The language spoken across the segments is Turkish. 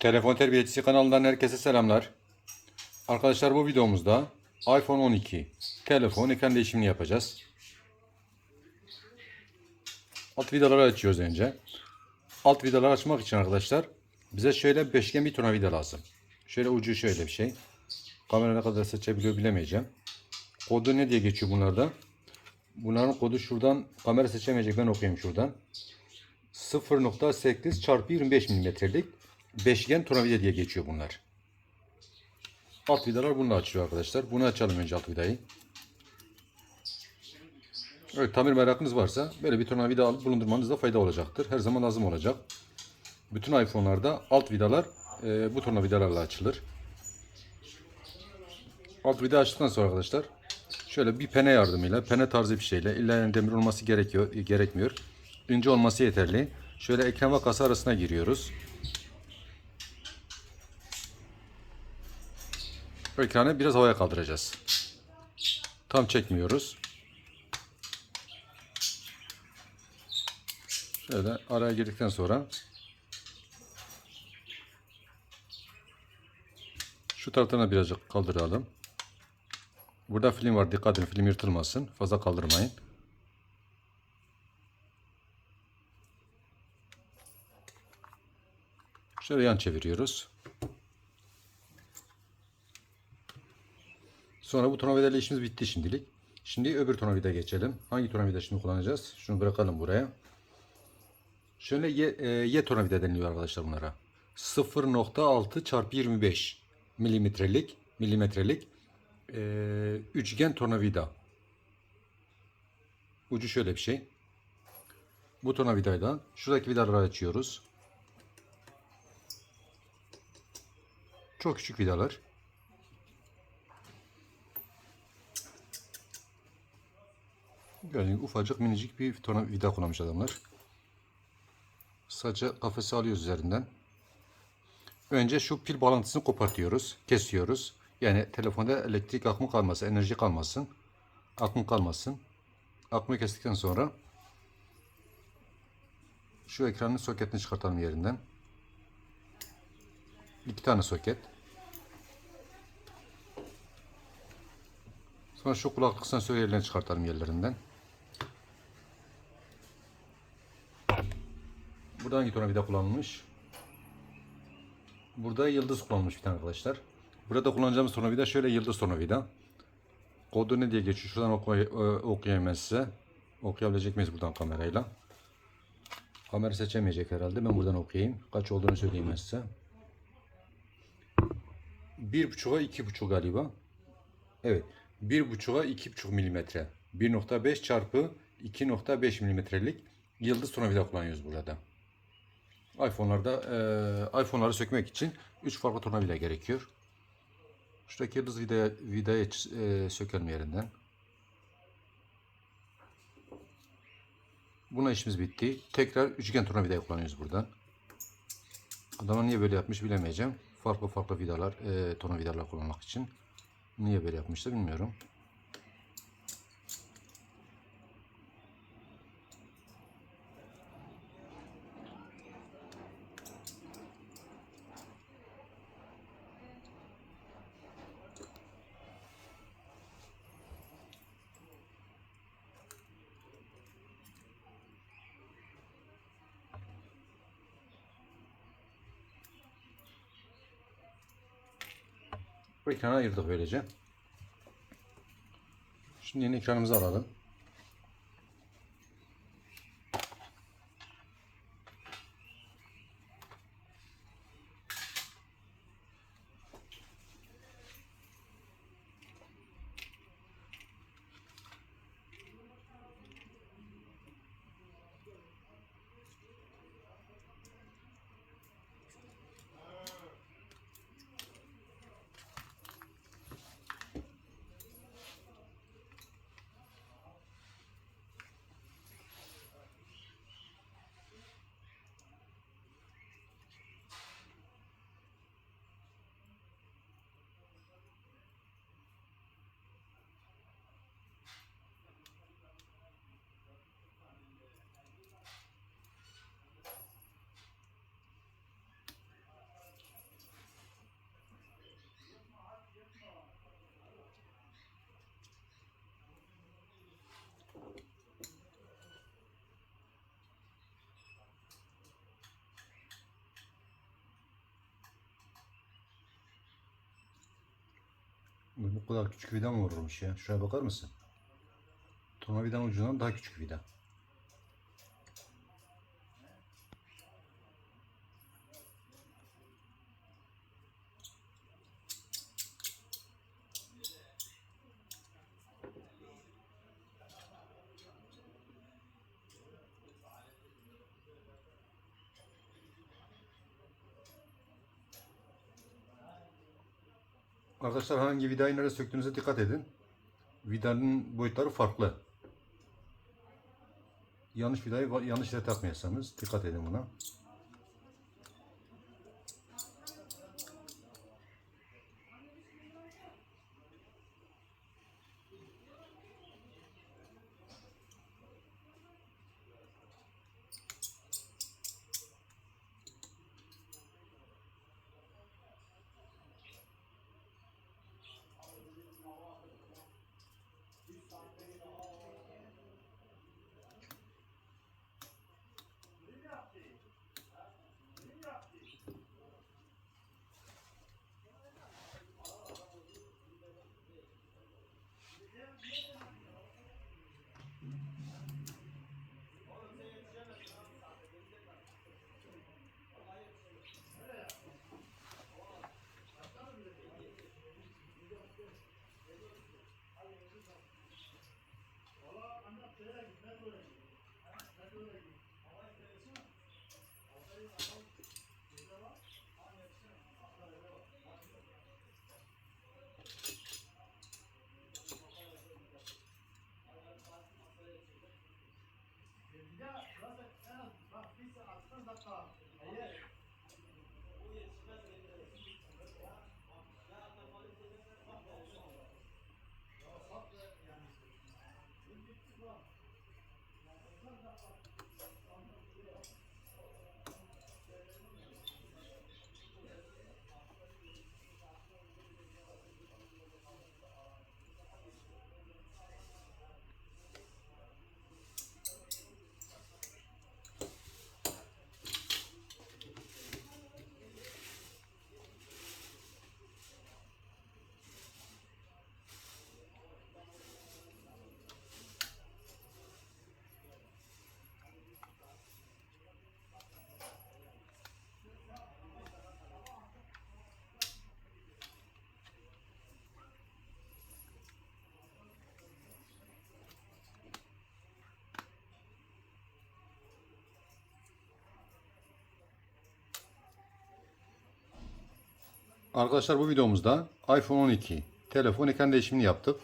Telefon Terbiyecisi kanalından herkese selamlar. Arkadaşlar bu videomuzda iPhone 12 telefon ekran değişimini yapacağız. Alt vidaları açıyoruz önce. Alt vidaları açmak için arkadaşlar bize şöyle beşgen bir tornavida lazım. Şöyle ucu şöyle bir şey. Kamera ne kadar seçebiliyor bilemeyeceğim. Kodu ne diye geçiyor bunlarda? Bunların kodu şuradan kamera seçemeyecek ben okuyayım şuradan. 0.8 çarpı 25 milimetrelik beşgen tornavida diye geçiyor bunlar. Alt vidalar bununla açıyor arkadaşlar. Bunu açalım önce alt vidayı. Evet tamir merakınız varsa böyle bir tornavida alıp bulundurmanızda fayda olacaktır. Her zaman lazım olacak. Bütün iPhone'larda alt vidalar e, bu tornavidalarla açılır. Alt vida açtıktan sonra arkadaşlar şöyle bir pene yardımıyla, pene tarzı bir şeyle illa yani demir olması gerekiyor, gerekmiyor. İnce olması yeterli. Şöyle ekran ve kasa arasına giriyoruz. Ekranı biraz havaya kaldıracağız. Tam çekmiyoruz. Şöyle araya girdikten sonra şu tarafına birazcık kaldıralım. Burada film var. Dikkat edin film yırtılmasın. Fazla kaldırmayın. Şöyle yan çeviriyoruz. Sonra bu tornavidayla işimiz bitti şimdilik. Şimdi öbür tornavida geçelim. Hangi tornavida şimdi kullanacağız? Şunu bırakalım buraya. Şöyle Y, e, y tornavida deniliyor arkadaşlar bunlara. 0.6 çarpı 25 milimetrelik milimetrelik e, üçgen tornavida. Ucu şöyle bir şey. Bu tornavidayla şuradaki vidaları açıyoruz. Çok küçük vidalar. Gördüğünüz ufacık minicik bir tornavida kullanmış adamlar. Sadece kafesi alıyoruz üzerinden. Önce şu pil bağlantısını kopartıyoruz, kesiyoruz. Yani telefonda elektrik akımı kalmasın, enerji kalmasın. Akım kalmasın. Akımı kestikten sonra şu ekranın soketini çıkartalım yerinden. İki tane soket. Sonra şu kulaklık sensörü yerlerini çıkartalım yerlerinden. Burada hangi tornavida kullanılmış? Burada yıldız kullanılmış bir tane arkadaşlar. Burada kullanacağımız tornavida şöyle yıldız tornavida. Kodu ne diye geçiyor? Şuradan oku e, okuyayım size. Okuyabilecek miyiz buradan kamerayla? Kamera seçemeyecek herhalde. Ben buradan okuyayım. Kaç olduğunu söyleyeyim ben size. 1.5'a 2.5 galiba. Evet. 1.5'a 2.5 milimetre. 1.5 çarpı 2.5 milimetrelik yıldız tornavida kullanıyoruz burada. iPhone'larda e, iPhone'ları sökmek için 3 farklı tornavida gerekiyor. Şuradaki yıldız vidaya, vidayı e, sökelim yerinden. Buna işimiz bitti. Tekrar üçgen tornavidayı kullanıyoruz buradan. Adama niye böyle yapmış bilemeyeceğim. Farklı farklı vidalar, e, tornavidalar kullanmak için. Niye böyle yapmıştı bilmiyorum. Bu ekranı ayırdık böylece. Şimdi yeni ekranımızı alalım. Bu kadar küçük vida mı vurulmuş ya? Şuraya bakar mısın? Tornavidanın ucundan daha küçük vida. Arkadaşlar hangi vidayı nereye söktüğünüze dikkat edin. Vidanın boyutları farklı. Yanlış vidayı yanlış yere takmayasınız. Dikkat edin buna. Bir daha, bak bir saat, dakika. Arkadaşlar bu videomuzda iPhone 12 telefon ekran değişimini yaptık.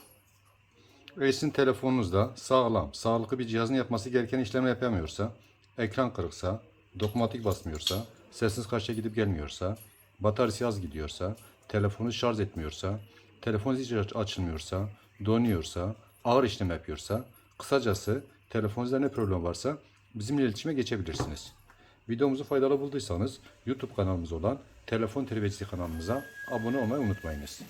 Ve sizin telefonunuzda sağlam, sağlıklı bir cihazın yapması gereken işlemi yapamıyorsa, ekran kırıksa, dokunmatik basmıyorsa, sessiz kaçta gidip gelmiyorsa, bataryası az gidiyorsa, telefonu şarj etmiyorsa, telefon hiç aç- açılmıyorsa, donuyorsa, ağır işlem yapıyorsa, kısacası telefonunuzda ne problem varsa bizimle iletişime geçebilirsiniz. Videomuzu faydalı bulduysanız YouTube kanalımız olan Telefon Terbiyesi kanalımıza abone olmayı unutmayınız.